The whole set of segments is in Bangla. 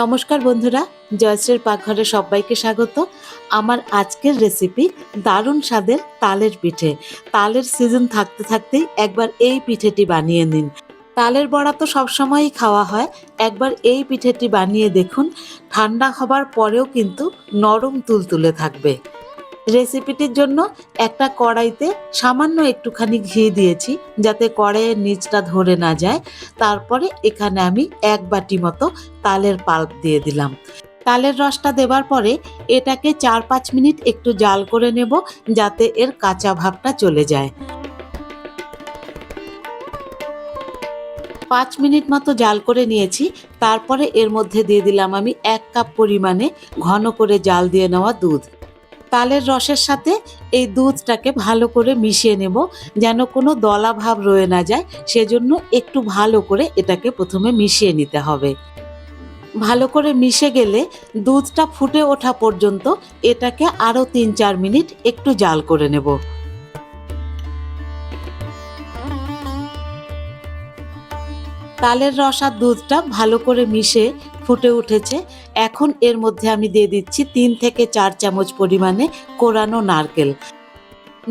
নমস্কার বন্ধুরা, জয়শ্রীর পাকঘরে সবাইকে স্বাগত। আমার আজকের রেসিপি দারুণ স্বাদের তালের পিঠে। তালের সিজন থাকতে থাকতেই একবার এই পিঠেটি বানিয়ে নিন। তালের বড়া তো সবসময়ই খাওয়া হয়। একবার এই পিঠেটি বানিয়ে দেখুন, ঠান্ডা হবার পরেও কিন্তু নরম তুলতুলে থাকবে। রেসিপিটির জন্য একটা কড়াইতে সামান্য একটুখানি ঘি দিয়েছি, যাতে কড়াইয়ের নিচটা ধরে না যায়। তারপরে এখানে আমি এক বাটি মতো তালের পাল্প দিয়ে দিলাম। তালের রসটা দেবার পরে এটাকে চার পাঁচ মিনিট একটু জাল করে নেব, যাতে এর কাঁচা ভাবটা চলে যায়। পাঁচ মিনিট মতো জাল করে নিয়েছি। তারপরে এর মধ্যে দিয়ে দিলাম আমি এক কাপ পরিমাণে ঘন করে জাল দিয়ে নেওয়া দুধ। তালের রসের সাথে এই দুধটাকে ভালো করে মিশিয়ে নেব, যেন কোনো দলা ভাব রয়ে না যায়। সেজন্য একটু ভালো করে এটাকে প্রথমে মিশিয়ে নিতে হবে। ভালো করে মিশে গেলে দুধটা ফুটে ওঠা পর্যন্ত এটাকে আরও তিন চার মিনিট একটু জাল করে নেব। তালের রস আর দুধটা ভালো করে মিশে ফুটে উঠেছে। এখন এর মধ্যে আমি দিয়ে দিচ্ছি তিন থেকে চার চামচ পরিমাণে কোরানো নারকেল।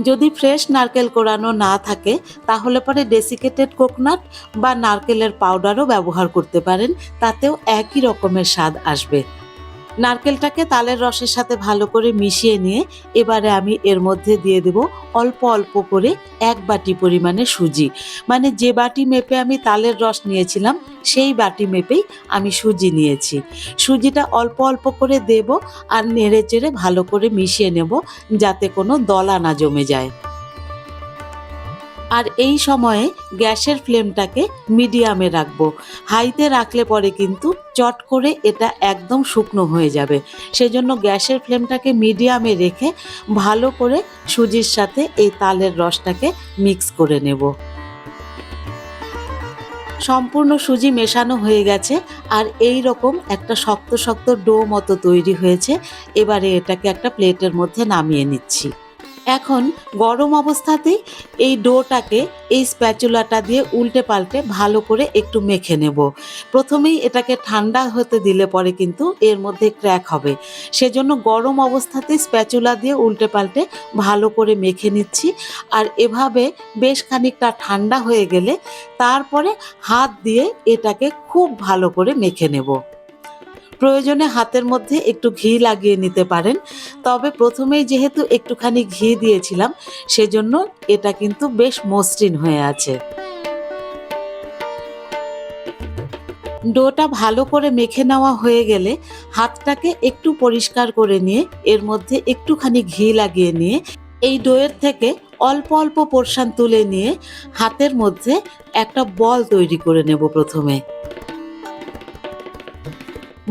যদি ফ্রেশ নারকেল কোরানো না থাকে, তাহলে পরে ডেসিকেটেড কোকোনাট বা নারকেলের পাউডারও ব্যবহার করতে পারেন। তাতেও একই রকমের স্বাদ আসবে। নারকেলটাকে তালের রসের সাথে ভালো করে মিশিয়ে নিয়ে এবারে আমি এর মধ্যে দিয়ে দেব অল্প অল্প করে এক বাটি পরিমাণে সুজি। মানে যে বাটি মেপে আমি তালের রস নিয়েছিলাম, সেই বাটি মেপেই আমি সুজি নিয়েছি। সুজিটা অল্প অল্প করে দেব আর নেড়ে চেড়ে ভালো করে মিশিয়ে নেব যাতে কোনো দলা না জমে যায়। আর এই সময়ে গ্যাসের ফ্লেমটাকে মিডিয়ামে রাখব। হাইতে রাখলে পরে কিন্তু চট করে এটা একদম শুকনো হয়ে যাবে। সেজন্য গ্যাসের ফ্লেমটাকে মিডিয়ামে রেখে ভালো করে সুজির সাথে এই তালের রসটাকে মিক্স করে নেব। সম্পূর্ণ সুজি মেশানো হয়ে গেছে আর এই রকম একটা শক্ত শক্ত ডো মতো তৈরি হয়েছে। এবারে এটাকে একটা প্লেটের মধ্যে নামিয়ে নিচ্ছি। এখন গরম অবস্থাতেই এই ডোটাকে, এই স্প্যাচুলাটা দিয়ে উল্টে পাল্টে ভালো করে একটু মেখে নেব। প্রথমেই এটাকে ঠান্ডা হতে দিলে পরে কিন্তু এর মধ্যে ক্র্যাক হবে। সেজন্য গরম অবস্থাতেই স্প্যাচুলা দিয়ে উল্টে পাল্টে ভালো করে মেখে নিচ্ছি। আর এভাবে বেশ খানিকটা ঠান্ডা হয়ে গেলে তারপরে হাত দিয়ে এটাকে খুব ভালো করে মেখে নেব। প্রয়োজনে হাতের মধ্যে একটু ঘি লাগিয়ে নিতে পারেন। তবে প্রথমেই যেহেতু একটুখানি ঘি দিয়েছিলাম, সেজন্য এটা কিন্তু বেশ মসৃণ হয়ে আছে। ডোটা ভালো করে মেখে নেওয়া হয়ে গেলে হাতটাকে একটু পরিষ্কার করে নিয়ে, এর মধ্যে একটুখানি ঘি লাগিয়ে নিয়ে, এই ডোয়ের থেকে অল্প অল্প পোর্শন তুলে নিয়ে হাতের মধ্যে একটা বল তৈরি করে নেব প্রথমে।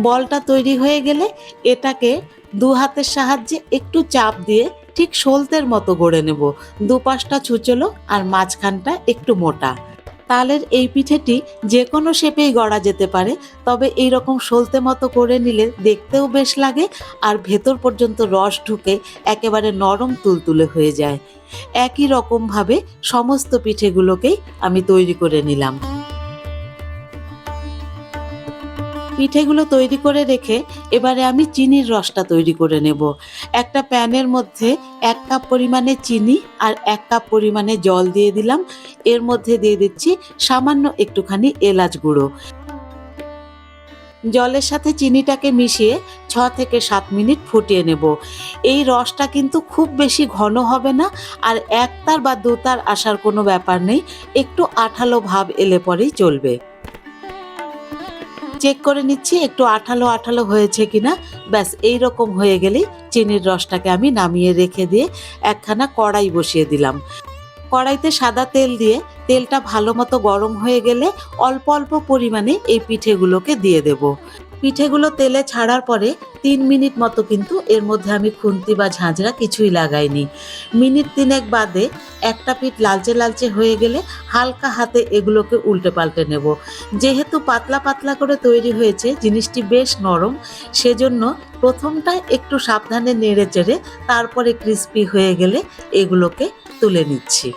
বলটা তৈরি হয়ে গেলে এটাকে দু হাতের সাহায্যে একটু চাপ দিয়ে ঠিক সলতের মতো গড়ে নেব। দুপাশটা ছুচলো আর মাঝখানটা একটু মোটা। তালের এই পিঠেটি যে কোনো শেপেই গড়া যেতে পারে, তবে এই রকম সলতে মতো করে নিলে দেখতেও বেশ লাগে আর ভেতর পর্যন্ত রস ঢুকে একেবারে নরম তুলতুলে হয়ে যায়। একই রকমভাবে সমস্ত পিঠেগুলোকেই আমি তৈরি করে নিলাম। পিঠেগুলো তৈরি করে রেখে এবারে আমি চিনির রসটা তৈরি করে নেব। একটা প্যানের মধ্যে এক কাপ পরিমাণে চিনি আর এক কাপ পরিমাণে জল দিয়ে দিলাম। এর মধ্যে দিয়ে দিচ্ছি সামান্য একটুখানি এলাচ গুঁড়ো। জলের সাথে চিনিটাকে মিশিয়ে ছ থেকে সাত মিনিট ফুটিয়ে নেব। এই রসটা কিন্তু খুব বেশি ঘন হবে না আর একতার বা দুতার আসার কোনো ব্যাপার নেই। একটু আঠালো ভাব এলে পরেই চলবে। চেক করে নিচ্ছি, একটু আঠালো আঠালো হয়েছে কিনা। ব্যাস এই রকম হয়ে গেলেই চিনির রসটাকে আমি নামিয়ে রেখে দিয়ে একখানা কড়াই বসিয়ে দিলাম। কড়াইতে সাদা তেল দিয়ে, তেলটা ভালো মতো গরম হয়ে গেলে অল্প অল্প পরিমাণে এই পিঠেগুলোকে দিয়ে দেব। পিঠেগুলো তেলে ছাড়ার পরে তিন মিনিট মতো কিন্তু এর মধ্যে আমি খুন্তি বা ঝাঁঝরা কিছুই লাগাইনি। মিনিট তিনেক বাদে একটা পিঠ লালচে লালচে হয়ে গেলে হালকা হাতে এগুলোকে উল্টে পাল্টে নেব। যেহেতু পাতলা পাতলা করে তৈরি হয়েছে, জিনিসটি বেশ নরম, সেজন্য প্রথমটা একটু সাবধানে নেড়ে চেড়ে তারপরে ক্রিস্পি হয়ে গেলে এগুলোকে তুলে নিচ্ছি।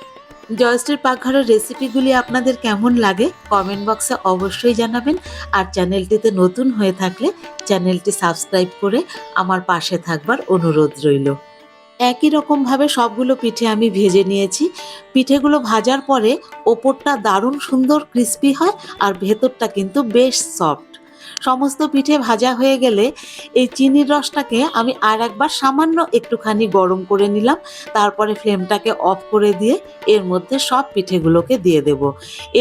জয়শ্রীর পাকঘরের রেসিপিগুলি আপনাদের কেমন লাগে কমেন্ট বক্সে অবশ্যই জানাবেন। আর চ্যানেলটিতে নতুন হয়ে থাকলে চ্যানেলটি সাবস্ক্রাইব করে আমার পাশে থাকবার অনুরোধ রইল। একই রকমভাবে সবগুলো পিঠে আমি ভেজে নিয়েছি। পিঠেগুলো ভাজার পরে ওপরটা দারুণ সুন্দর ক্রিস্পি হয় আর ভেতরটা কিন্তু বেশ সফট সমস্ত পিঠে ভাজা হয়ে গেলে এই চিনির রসটাকে আমি আর একবার সামান্য একটুখানি গরম করে নিলাম। তারপরে ফ্লেমটাকে অফ করে দিয়ে এর মধ্যে সব পিঠেগুলোকে দিয়ে দেব।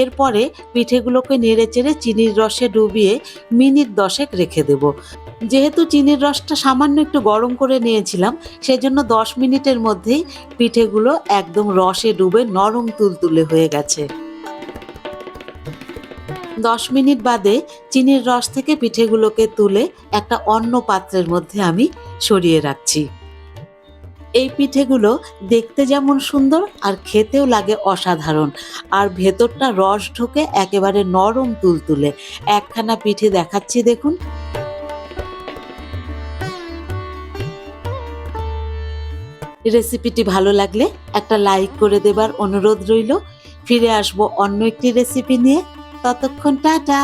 এরপরে পিঠেগুলোকে নেড়ে চেড়ে চিনির রসে ডুবিয়ে মিনিট দশেক রেখে দেব। যেহেতু চিনির রসটা সামান্য একটু গরম করে নিয়েছিলাম, সেজন্য দশ মিনিটের মধ্যেই পিঠেগুলো একদম রসে ডুবে নরম তুলতুলে হয়ে গেছে। দশ মিনিট বাদে চিনির রস থেকে পিঠেগুলোকে তুলে একটা অন্য পাত্রের মধ্যে আমি সরিয়ে রাখছি। এই পিঠেগুলো দেখতে যেমন সুন্দর আর খেতেও লাগে অসাধারণ। আর ভেতরটা রস ঢোকে একেবারে নরম তুলতুলে। একখানা পিঠে দেখাচ্ছি দেখুন। রেসিপিটি ভালো লাগলে একটা লাইক করে দেবার অনুরোধ রইল। ফিরে আসব অন্য একটি রেসিপি নিয়ে। ততক্ষণ টাটা।